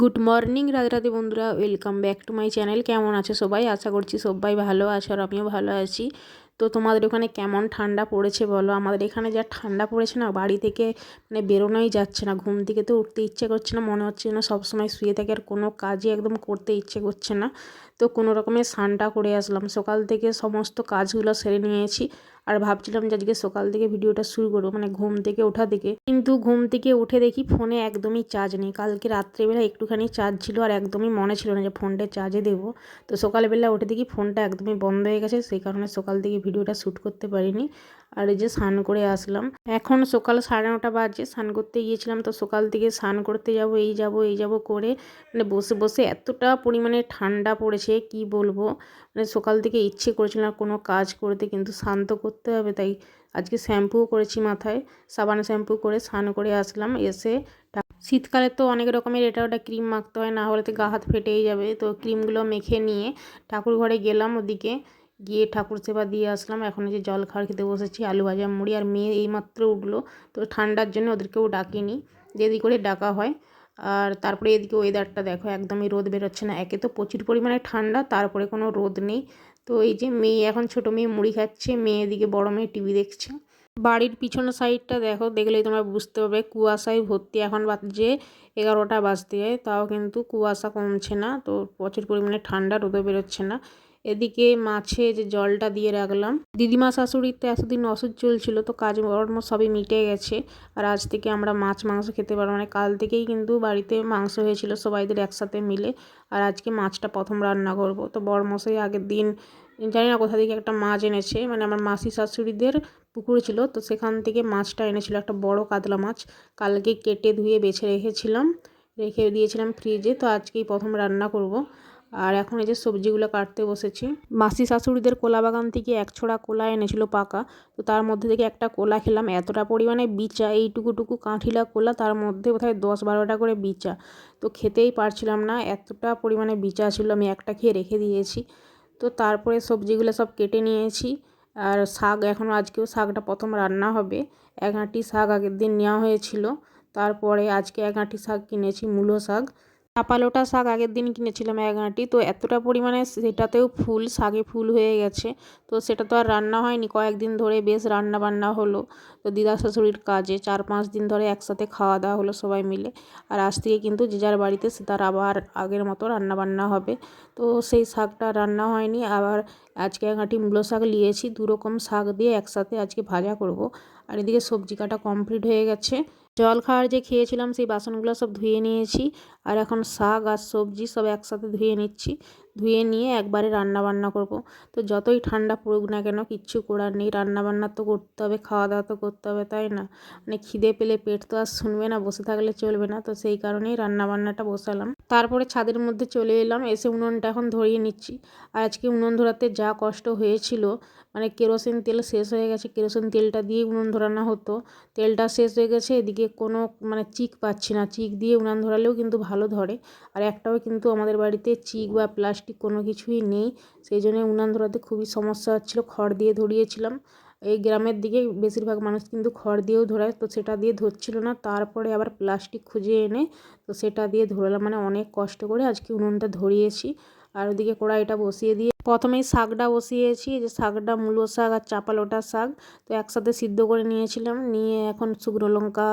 Good morning Radhe Radhe বন্ধুরা। Welcome back to my channel কেমন আছে সবাই? আশা করছি সবাই ভালো আছে আর আমিও ভালো আছি। তো তোমাদের ওখানে কেমন ঠান্ডা পড়েছে বলো? আমাদের এখানে যা ঠান্ডা পড়েছে না, বাড়ি থেকে মানে বেরোনোই যাচ্ছে না। ঘুম থেকে তো উঠতে ইচ্ছে করছে না, মনে হচ্ছে না সবসময় শুয়ে থাকে আর কোনো কাজই একদম করতে ইচ্ছে করছে না। তো কোনো রকমের স্নানটা করে আসলাম। সকাল থেকে সমস্ত কাজগুলো সেরে নিয়েছি আর ভাবছিলাম যে আজকে সকাল থেকে ভিডিওটা শুরু করব মানে ঘুম থেকে ওঠা থেকে। কিন্তু ঘুম থেকে উঠে দেখি ফোনে একদমই চার্জ নেই। কালকে রাত্রেবেলা একটুখানি চার্জ ছিল আর একদমই মনে ছিল না যে ফোনটা চার্জে দেবো। তো সকালবেলা উঠে দেখি ফোনটা একদমই বন্ধ হয়ে গেছে, সেই কারণে সকাল থেকে ভিডিওটা শ্যুট করতে পারিনি। আর এই যে স্নান করে আসলাম। এখন সকাল সাড়ে নটা বাজে, স্নান করতে গিয়েছিলাম তো সকাল থেকে স্নান করতে যাব, এই যাব এই যাব করে মানে বসে বসে এতটা পরিমাণে ঠান্ডা পড়েছে, কি বলব? মানে সকাল থেকে ইচ্ছে করেছিল না কোনো কাজ করতে, কিন্তু শান্ত করতে হবে, তাই আজকে শ্যাম্পুও করেছি মাথায়, সাবান শ্যাম্পু করে স্নান করে আসলাম, এসে শীতকালে তো অনেক রকমের এটা ওটা ক্রিম মাখতে হয়, না হলে তো গা হাত ফেটেই যাবে, তো ক্রিমগুলো মেখে নিয়ে ঠাকুর ঘরে গেলাম ওদিকে। গিয়ে ঠাকুর সেবা দিয়ে আসলাম। এখন যে জল খাওয়ার খেতে বসেছি, আলু ভাজা, মুড়ি, আর মেয়ে এইমাত্র উঠল। তো ঠান্ডার জন্য ওদেরকেও ডাকিনি দেরি করে ডাকা হয়। আর তারপরে এদিকে ওয়েদারটা দেখো, একদমই রোদ বেরোচ্ছে না। একে তো প্রচুর পরিমাণে ঠান্ডা, তারপরে কোনো রোদ নেই। তো এই যে মেয়ে, এখন ছোটো মেয়ে মুড়ি খাচ্ছে, মেয়ে এদিকে বড় মেয়ে টিভি দেখছে। বাড়ির পিছনের সাইডটা দেখো, দেখলেই তোমরা বুঝতে পারবে, কুয়াশায় ভর্তি এখন বাজে এগারোটা বাজতে। যায় তাও কিন্তু কুয়াশা কমছে না, তো প্রচুর পরিমাণে ঠান্ডা, রোদও বেরোচ্ছে না। এদিকে মাছে যে জলটা দিয়ে রাখলাম। দিদিমা শাশুড়ির তো এতদিন ওষুধ চলছিল, তো কাজ কর্ম সবই মিটে গেছে। আর আজ থেকে আমরা মাছ, মাংস খেতে পারব মানে কাল থেকেই কিন্তু বাড়িতে মাংস হয়েছিল সবাইদের একসাথে মিলে। আর আজকে মাছটা প্রথম রান্না করব। তো বড় মশাই আগের দিন, জানি না কোথা থেকে একটা মাছ এনেছে মানে আমার মাসি শাশুড়িদের পুকুর ছিল, তো সেখান থেকে মাছটা এনেছিল, একটা বড় কাতলা মাছ। কালকে কেটে ধুয়ে বেছে রেখেছিলাম, রেখে দিয়েছিলাম ফ্রিজে তো আজকেই প্রথম রান্না করব। আর এখন এই যে সবজিগুলো কাটতে বসেছি। মাসি শাশুড়িদের কোলা বাগান থেকে এক ছোড়া কোলা এনেছিল পাকা। তো তার মধ্যে থেকে একটা কোলা খেলাম। এতটা পরিমাণে বিচা, এইটুকুটুকু কাঁঠিলা কোলা, তার মধ্যে বোধহয় দশ বারোটা করে বিচা। তো খেতেই পারছিলাম না, এতটা পরিমাণে বিচা ছিল, আমি একটা খেয়ে রেখে দিয়েছি। তো তারপরে সবজিগুলো সব কেটে নিয়েছি। আর শাক, এখন আজকেও শাকটা প্রথম রান্না হবে। এক আঁটি শাক আগের দিন নেওয়া হয়েছিল। তারপরে আজকে এক আঁটি শাক কিনেছি, মূলো শাক। চাপালোটা শাক আগের দিন কিনেছিলাম এক আঁটি, তো এতটা পরিমাণে সেটাতেও ফুল, শাকে ফুল হয়ে গেছে। তো সেটা তো আর রান্না হয়নি, কয়েকদিন ধরে বেশ রান্না বান্না হলো। তো দিদা শাশুড়ির কাজে চার পাঁচ দিন ধরে একসাথে খাওয়া দাওয়া হলো সবাই মিলে। আর আজ থেকে কিন্তু যে যার বাড়িতে সে তার আবার আগের মতো রান্না বান্না হবে। তো সেই শাকটা রান্না হয়নি, আবার আজকে এক আঁটি মূলো শাক নিয়েছি। দু রকম শাক দিয়ে একসাথে আজকে ভাজা করব। আর এদিকে সবজি কাটা কমপ্লিট হয়ে গেছে। জল খাওয়ার যে খেয়েছিলাম, সেই বাসনগুলো সব ধুয়ে নিয়েছি। আর এখন শাক আর সবজি সব একসাথে ধুয়ে নিচ্ছি। ধুয়ে নিয়ে একবারে রান্না বান্না করব। তো যতই ঠান্ডা পড়ুক না কেন কিচ্ছু করার নেই। রান্না বান্না তো করতে হবে খাওয়া দাওয়া তো করতে হবে, তাই না? মানে খিদে পেলে পেট তো আর শুনবে না, বসে থাকলে চলবে না। তো সেই কারণেই রান্না বান্নাটা বসালাম। তারপরে ছাদের মধ্যে চলে এলাম, এসে উনুনটা এখন ধরিয়ে নিচ্ছি। আর আজকে উনুন ধরাতে যা কষ্ট হয়েছিল মানে কেরোসিন তেল শেষ হয়ে গেছে, কেরোসিন তেলটা দিয়ে উনুন ধরানো হতো। তেলটা শেষ হয়ে গেছে, এদিকে কোনো মানে চিক পাচ্ছি না। চিক দিয়ে উনান ধরালেও কিন্তু ভালো ধরে। আর একটাও কিন্তু আমাদের বাড়িতে চিক বা প্লাস্টিক কোনো কিছুই নেই। সেই জন্য উনান ধরাতে খুবই সমস্যা হচ্ছিল, খড় দিয়ে ধরিয়েছিলাম। এই গ্রামের দিকে বেশিরভাগ মানুষ কিন্তু খড় দিয়েও ধরায়, তো সেটা দিয়ে ধরছিল না। তারপরে আবার প্লাস্টিক খুঁজে এনে তো সেটা দিয়ে ধরালাম। মানে অনেক কষ্ট করে আজকে উনুনটা ধরিয়েছি। আর ওদিকে কড়াইটা বসিয়ে দিয়ে প্রথমেই শাকটা বসিয়েছি। যে শাকটা, মূলো শাক আর চাপালোটা শাক, তো একসাথে সিদ্ধ করে নিয়েছিলাম। নিয়ে এখন শুকনো লঙ্কা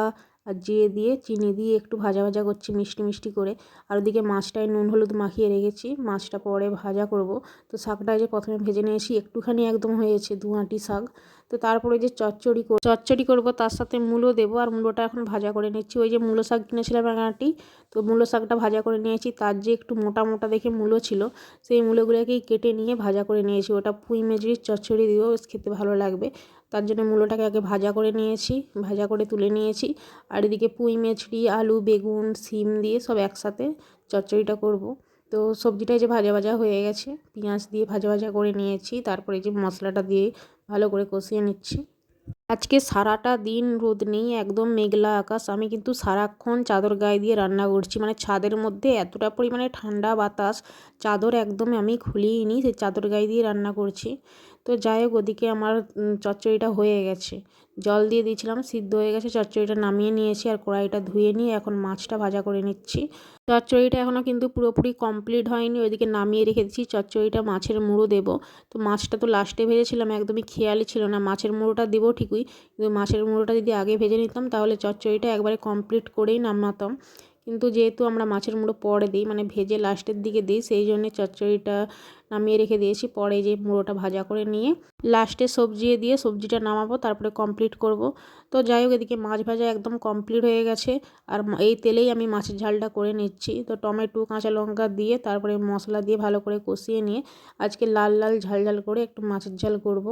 আর জিরে দিয়ে, চিনি দিয়ে একটু ভাজা ভাজা করছি মিষ্টি মিষ্টি করে। আর ওদিকে মাছটায় নুন হলুদ মাখিয়ে রেখেছি। মাছটা পরে ভাজা করব। তো শাকটা যে প্রথমে ভেজে নিয়েছি, একটুখানি একদম হয়েছে, দু আঁটি শাক। তো তারপরে যে চচ্চড়ি চচ্চড়ি করব, তার সাথে মূলো দেবো। আর মূলোটা এখন ভাজা করে নিচ্ছি। ওই যে মূলো শাক কিনেছিলাম এক আঁটি তো মূলো শাকটা ভাজা করে নিয়েছি। তার যে একটু মোটা মোটা দেখে মূলো ছিল, সেই মূলোগুলোকেই কেটে নিয়ে ভাজা করে নিয়েছি। ওটা পুঁই মেজরির চচ্চড়ি দিয়েও খেতে ভালো লাগবে। তার জন্য মূলোটাকে আগে ভাজা করে নিয়েছি, ভাজা করে তুলে নিয়েছি। আর এদিকে পুঁই মেছড়ি আলু, বেগুন, সিম দিয়ে সব একসাথে চচ্চড়িটা করব। তো সবজিটাই যে ভাজা ভাজা হয়ে গেছে, পেঁয়াজ দিয়ে ভাজা ভাজা করে নিয়েছি, তারপরে যে মশলাটা দিয়ে ভালো করে কষিয়ে নিচ্ছি। আজকে সারাটা দিন রোদ নেই, একদম মেঘলা আকাশ। আমি কিন্তু সারাক্ষণ চাদর গায়ে দিয়ে রান্না করছি মানে ছাদের মধ্যে এতটা পরিমাণে ঠান্ডা বাতাস, চাদর একদম আমি খুলিয়ে নিই সেই চাদর গায়ে দিয়ে রান্না করছি। তো যাই হোক, ওদিকে আমার চচ্চড়িটা হয়ে গেছে। জল দিয়ে দিয়েছিলাম, সিদ্ধ হয়ে গেছে, চচ্চড়িটা নামিয়ে নিয়েছি আর কড়াইটা ধুয়ে নিয়ে এখন মাছটা ভাজা করে নিচ্ছি। চচ্চড়িটা এখনও কিন্তু পুরোপুরি কমপ্লিট হয়নি, ওইদিকে নামিয়ে রেখে দিচ্ছি। চচ্চড়িটা মাছের মুড়ো দেবো। তো মাছটা তো লাস্টে ভেজেছিলাম, একদমই খেয়ালই ছিল না। মাছের মুড়োটা দেবো ঠিকই, কিন্তু মাছের মুড়োটা যদি আগে ভেজে নিতাম, তাহলে চচ্চড়িটা একবারে কমপ্লিট করেই নামাতাম। কিন্তু যেহেতু আমরা মাছের মুড়ো পরে দিই মানে ভেজে লাস্টের দিকে দিই, সেই জন্যে চচ্চড়িটা নামিয়ে রেখে দিয়েছি। পরে যে মুড়োটা ভাজা করে নিয়ে লাস্টে সবজি দিয়ে সবজিটা নামাবো, তারপরে কমপ্লিট করব। তো যাই হোক, এদিকে মাছ ভাজা একদম কমপ্লিট হয়ে গেছে। আর এই তেলেই আমি মাছের ঝালটা করে নিচ্ছি। তো টমেটো, কাঁচা লঙ্কা দিয়ে তারপরে মশলা দিয়ে ভালো করে কষিয়ে নিয়ে আজকে লাল লাল ঝাল ঝাল করে একটু মাছের ঝাল করব।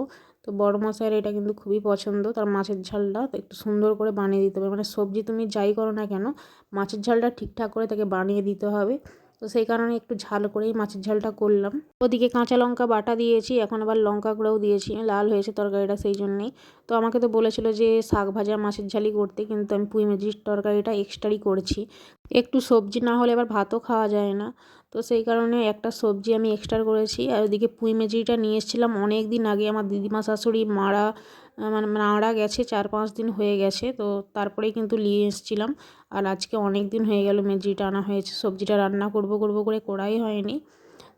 তো বড় মশাইয়ের এটা কিন্তু খুবই পছন্দ। তার মাছের ঝালটা একটু সুন্দর করে বানিয়ে দিতে হবে। মানে সবজি তুমি যাই করো না কেন, মাছের ঝালটা ঠিকঠাক করে তাকে বানিয়ে দিতে হবে। তো সেই কারণে একটু ঝাল করেই মাছের ঝালটা করলাম। ওদিকে কাঁচা লঙ্কা বাটা দিয়েছি, এখন আবার লঙ্কা গুঁড়োও দিয়েছি, লাল হয়েছে তরকারিটা সেই জন্যেই। তো আমাকে তো বলেছিল যে শাক ভাজা মাছের ঝালই করতে, কিন্তু আমি পুঁই মেজির তরকারিটা এক্সট্রাই করেছি। একটু সবজি না হলে আবার ভাতও খাওয়া যায় না। তো সেই কারণে একটা সবজি আমি এক্সট্রা করেছি। আর ওদিকে পুঁই মেজিটা নিয়ে এসেছিলাম অনেক দিন আগে, আমার দিদিমা শাশুড়ি মারা মানে মারা গেছে, চার পাঁচ দিন হয়ে গেছে। তো তারপরেই কিন্তু নিয়ে এসেছিলাম। আর আজকে অনেক দিন হয়ে গেল মেজিটা আনা হয়েছে, সবজিটা রান্না করব করব করে করাই হয়নি।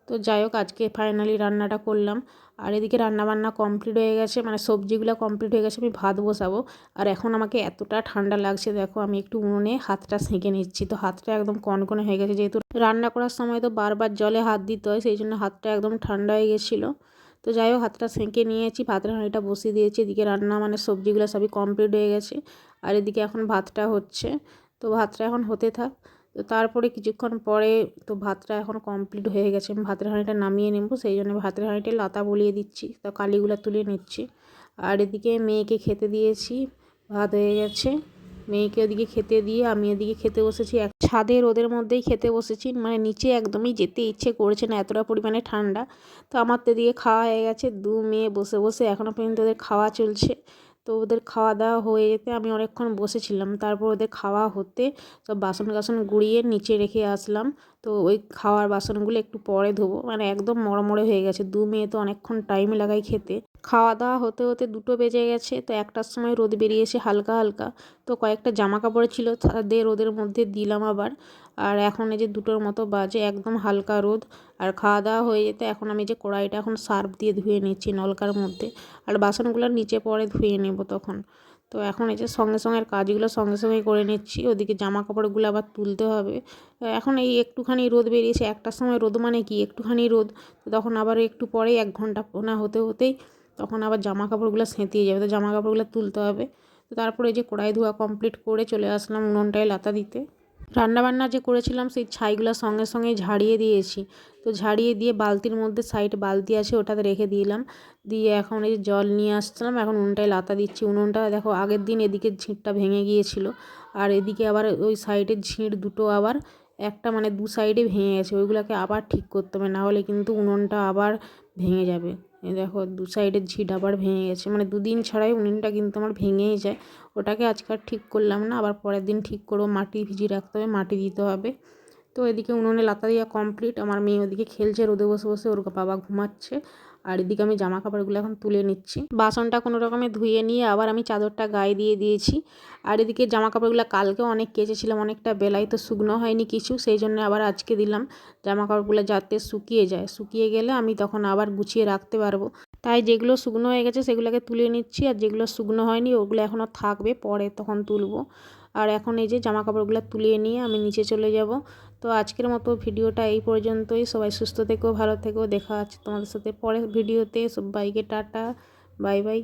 তো যাই হোক, আজকে ফাইনালি রান্নাটা করলাম। আর এদিকে রান্নাবান্না কমপ্লিট হয়ে গেছে মানে সবজিগুলো কমপ্লিট হয়ে গেছে, আমি ভাত বসাবো। আর এখন আমাকে এতটা ঠান্ডা লাগছে, দেখো আমি একটু উনুনে হাতটা সেঁকে নিচ্ছি। তো হাতটা একদম কনকনে হয়ে গেছে, যেহেতু রান্না করার সময় তো বারবার জলে হাত দিতে হয়, সেই জন্য হাতটা একদম ঠান্ডা হয়ে গেছিল। তো যাই হোক, হাতটা সেঁকে নিয়েছি, ভাতের হাঁড়িটা বসিয়ে দিয়েছি। এদিকে রান্না মানে সবজিগুলো সবই কমপ্লিট হয়ে গেছে। আর এদিকে এখন ভাতটা হচ্ছে। তো ভাতটা এখন হতে থাক। তো তারপরে কিছুক্ষণ পরে তো ভাতটা এখন কমপ্লিট হয়ে গেছে। আমি ভাতের হাঁড়িটা নামিয়ে নেব, সেই জন্য ভাতের হাঁড়িটা লাতা বলিয়ে দিচ্ছি। তো কালিগুলো তুলে নিচ্ছি। আর এদিকে মেয়েকে খেতে দিয়েছি। ভাত হয়ে গেছে। মেয়েকে ওদিকে খেতে দিয়ে আমি এদিকে খেতে বসেছি। এক ছাদে রোদের মধ্যেই খেতে বসেছি। মানে নিচে একদমই যেতে ইচ্ছে করছে না, এতটা পরিমাণে ঠান্ডা। তো আমার তো এদিকে খাওয়া হয়ে গেছে। দু মেয়ে বসে বসে এখনও পর্যন্ত ওদের খাওয়া চলছে। তো ওদের খাওয়া দাওয়া হয়ে যেতে আমি অনেকক্ষণ বসেছিলাম। তারপর ওদের খাওয়া হতে সব বাসন কাসন গুঁড়িয়ে নিচে রেখে আসলাম। তো ওই খাওয়ার বাসনগুলো একটু পরে ধোবো। মানে একদম মড়মড়ে হয়ে গেছে। দু মেয়ে তো অনেকক্ষণ টাইম লাগাই খেতে। খাওয়া দাওয়া হতে হতে দুটো বেজে গেছে। তো একটার সময় রোদ বেরিয়েছে হালকা হালকা। তো কয়েকটা জামা কাপড় ছিল তাদের রোদের মধ্যে দিলাম আবার। আর এখন এই যে দুটোর মতো বাজে, একদম হালকা রোদ। আর খাওয়া দাওয়া হয়ে যেতে এখন আমি যে কড়াইটা এখন সার্ফ দিয়ে ধুয়ে নিচ্ছি নলকার মধ্যে, আর বাসনগুলো নিচে পরে ধুয়ে নেব তখন। তো এখন এই যে সঙ্গে সঙ্গে কাজগুলো সঙ্গে সঙ্গে করে নিচ্ছি, ওদিকে জামা কাপড়গুলো আবার তুলতে হবে। এখন এই একটুখানি রোদ বেরিয়েছে, একটার সময় রোদ মানে কি? একটুখানি রোদ তখন আবার একটু পরেই এক ঘণ্টা না হতে হতেই তখন আবার জামা কাপড়গুলো সেঁতিয়ে যাবে। তো জামা কাপড়গুলো তুলতে হবে। তো তারপরে যে কড়াই ধোয়া কমপ্লিট করে চলে আসলাম উনুনটায় লাতা দিতে। রান্নাবান্না যে করেছিলাম, সেই ছাইগুলো সঙ্গে সঙ্গে ঝাড়িয়ে দিয়েছি। তো ঝাড়িয়ে দিয়ে বালতির মধ্যে সাইড বালতি আছে, ওটাতে রেখে দিলাম। দিয়ে এখন এই জল নিয়ে আসছিলাম, এখন উনুনটায় লাতা দিচ্ছি। উনুনটা দেখো, আগের দিন এদিকে ঝিঁটটা ভেঙে গিয়েছিল। আর এদিকে আবার ওই সাইডের ঝিঁট দুটো আবার একটা মানে দু সাইডে ভেঙে গেছে, ওইগুলোকে আবার ঠিক করতে হবে, নাহলে কিন্তু উনুনটা আবার ভেঙে যাবে। দেখো, দু সাইডের ঝিঁট আবার ভেঙে গেছে মানে দুদিন ছাড়াই উনুনটা কিন্তু আমার ভেঙেই যায়। ওটাকে আজকে আর ঠিক করলাম না, আবার পরের দিন ঠিক করব, মাটি ভিজিয়ে রাখতে হবে, মাটি দিতে হবে। তো এদিকে উনুনে লাতা দেওয়া কমপ্লিট আমার মেয়ে ওদিকে খেলছে, রোদে বসে বসে ওর বাবা ঘুমাচ্ছে। আর এদিকে আমি জামা কাপড়গুলো এখন তুলে নিচ্ছি। বাসনটা কোনো রকমে ধুয়ে নিয়ে আবার আমি চাদরটা গায়ে দিয়ে দিয়েছি। আর এদিকে জামা কাপড়গুলো কালকেও অনেক কেচেছিলাম, অনেকটা বেলায় তো শুকনো হয়নি কিছু, সেই জন্য আবার আজকে দিলাম। জামা কাপড়গুলো যাতে শুকিয়ে যায়। শুকিয়ে গেলে আমি তখন আবার গুছিয়ে রাখতে পারব। তাই যেগুলো শুকনো হয়ে গেছে সেগুলোকে তুলে নিচ্ছি, আর যেগুলো শুকনো হয়নি ওগুলো এখনও থাকবে, পরে তখন তুলবো। আর এখন এই যে জামা কাপড়গুলো তুলিয়ে নিয়ে আমি নিচে চলে যাব। তো আজকের মতো ভিডিওটা এই পর্যন্তই। সবাই সুস্থ থেকো, ভালো থেকো। দেখা আছে তোমাদের সাথে পরের ভিডিওতে। সব বাইকে টাটা। Bye bye.